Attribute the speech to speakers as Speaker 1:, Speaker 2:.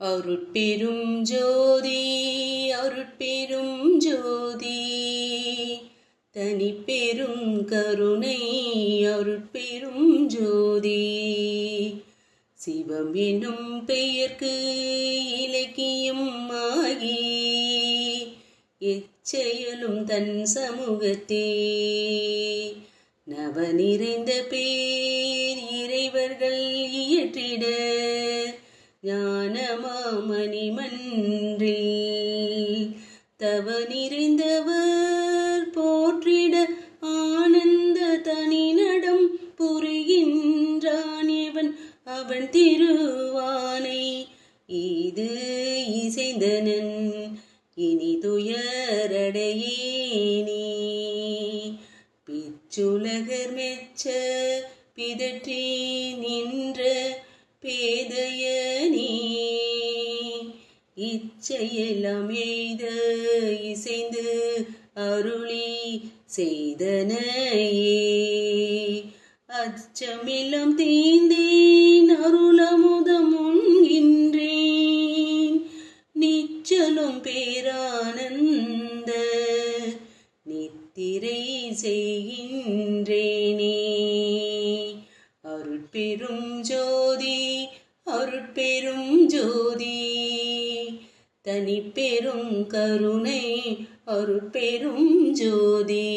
Speaker 1: அருட்பெரும் ஜோதி அருட்பெரும் ஜோதி. தனிப்பெரும் கருணை அருட்பெரும் ஜோதி. சிவம் என்னும் பெயர்க்கு இலக்கியம் ஆகி எச்செயலும் தன் சமூகத்தே. நவ நிறைந்த பேர் இறைவர்கள் இயற்றிட ஞானமாமணி மன்றி தவ நிறைந்தவர் போற்றிட ஆனந்த தனி நடம் புரிகின்றான் இவன். அவன் திருவானை இது இசைந்தனன் இனி துயரடையேனே. பிச்சுலகர் மெச்ச பிதற்றி நின்ற பேதைய இச்சையெல்லாம் எய்த இசைந்து அருளி செய்தனையே. அச்சமெல்லாம் தீந்தேன் அருளமுதமுன்கின்றேன் நிச்சலும் பேரானந்த நித்திரை செய்கின்றேனே. அருட்பெரும் ஜோதி அருட்பெரும் ஜோதி. தனி பெரும் கருணை அருள் பெரும் ஜோதி.